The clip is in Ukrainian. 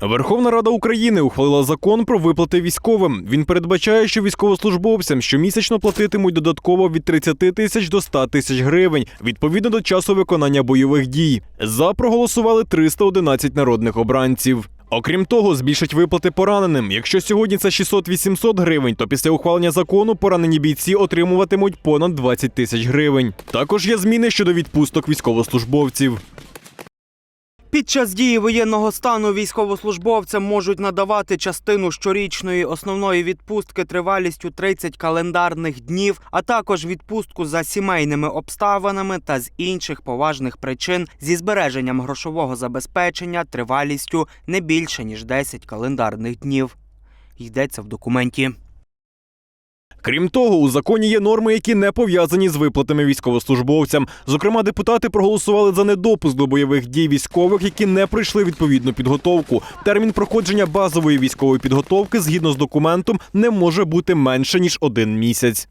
Верховна Рада України ухвалила закон про виплати військовим. Він передбачає, що військовослужбовцям щомісячно платитимуть додатково від 30 тисяч до 100 тисяч гривень відповідно до часу виконання бойових дій. За проголосували 311 народних обранців. Окрім того, збільшать виплати пораненим. Якщо сьогодні це 600-800 гривень, то після ухвалення закону поранені бійці отримуватимуть понад 20 тисяч гривень. Також є зміни щодо відпусток військовослужбовців. Під час дії воєнного стану військовослужбовцям можуть надавати частину щорічної основної відпустки тривалістю 30 календарних днів, а також відпустку за сімейними обставинами та з інших поважних причин зі збереженням грошового забезпечення тривалістю не більше ніж 10 календарних днів. Йдеться в документі. Крім того, у законі є норми, які не пов'язані з виплатами військовослужбовцям. Зокрема, депутати проголосували за недопуск до бойових дій військових, які не пройшли відповідну підготовку. Термін проходження базової військової підготовки згідно з документом не може бути менше ніж один місяць.